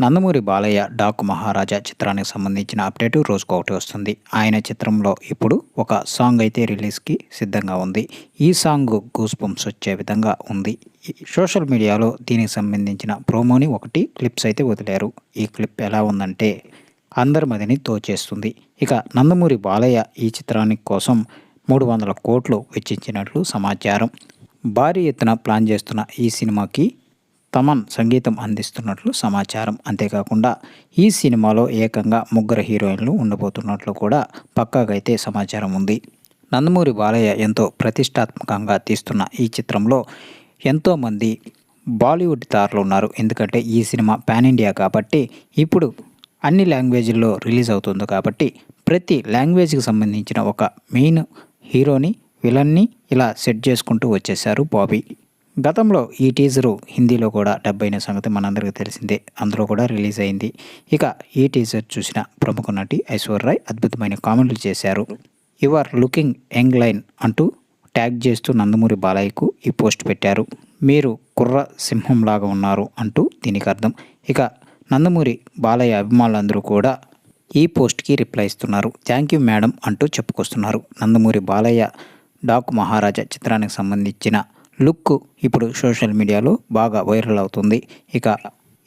నందమూరి బాలయ్య డాకు మహారాజా చిత్రానికి సంబంధించిన అప్డేట్ రోజుకు ఒకటి వస్తుంది. ఆయన చిత్రంలో ఇప్పుడు ఒక సాంగ్ అయితే రిలీజ్కి సిద్ధంగా ఉంది. ఈ సాంగ్ గూస్ బంప్స్ వచ్చే విధంగా ఉంది. ఈ సోషల్ మీడియాలో దీనికి సంబంధించిన ప్రోమోని ఒకటి క్లిప్స్ అయితే వదిలారు. ఈ క్లిప్ ఎలా ఉందంటే అందరి మదిని తోచేస్తుంది. ఇక నందమూరి బాలయ్య ఈ చిత్రానికి కోసం మూడు వందల కోట్లు వెచ్చించినట్లు సమాచారం. భారీ ఎత్తున ప్లాన్ చేస్తున్న ఈ సినిమాకి తమన్ సంగీతం అందిస్తున్నట్లు సమాచారం. అంతేకాకుండా ఈ సినిమాలో ఏకంగా ముగ్గురు హీరోయిన్లు ఉండబోతున్నట్లు కూడా పక్కాగైతే సమాచారం ఉంది. నందమూరి బాలయ్య ఎంతో ప్రతిష్టాత్మకంగా తీస్తున్న ఈ చిత్రంలో ఎంతోమంది బాలీవుడ్ తారలు ఉన్నారు. ఎందుకంటే ఈ సినిమా పాన్ ఇండియా కాబట్టి ఇప్పుడు అన్ని లాంగ్వేజ్ల్లో రిలీజ్ అవుతుంది కాబట్టి ప్రతి లాంగ్వేజ్కి సంబంధించిన ఒక మెయిన్ హీరోని విలన్ని ఇలా సెట్ చేసుకుంటూ వచ్చేసారు బాబీ. గతంలో ఈ టీజరు హిందీలో కూడా డబ్ అయిన సంగతి మనందరికీ తెలిసిందే. అందులో కూడా రిలీజ్ అయింది. ఇక ఈ టీజర్ చూసిన ప్రముఖ నటి ఐశ్వర్యరాయ్ అద్భుతమైన కామెంట్లు చేశారు. You are looking young lion అంటూ ట్యాగ్ చేస్తూ నందమూరి బాలయ్యకు ఈ పోస్ట్ పెట్టారు. మీరు కుర్ర సింహంలాగా ఉన్నారు అంటూ దీనికి అర్థం. ఇక నందమూరి బాలయ్య అభిమానులందరూ కూడా ఈ పోస్ట్కి రిప్లై ఇస్తున్నారు. థ్యాంక్ యూ మేడం అంటూ చెప్పుకొస్తున్నారు. నందమూరి బాలయ్య డాకు మహారాజా చిత్రానికి సంబంధించిన లుక్ ఇప్పుడు సోషల్ మీడియాలో బాగా వైరల్ అవుతుంది. ఇక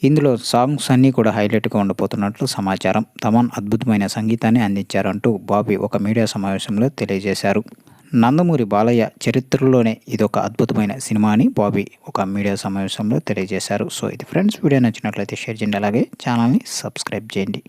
ఇందులో సాంగ్స్ అన్నీ కూడా హైలైట్గా ఉండబోతున్నట్లు సమాచారం. తమన్ అద్భుతమైన సంగీతాన్ని అందించారంటూ బాబీ ఒక మీడియా సమావేశంలో తెలియజేశారు. నందమూరి బాలయ్య చరిత్రలోనే ఇది ఒక అద్భుతమైన సినిమా అని బాబీ ఒక మీడియా సమావేశంలో తెలియజేశారు. సో ఇది ఫ్రెండ్స్ వీడియో నచ్చినట్లయితే షేర్ చేయండి. అలాగే ఛానల్ని సబ్స్క్రైబ్ చేయండి.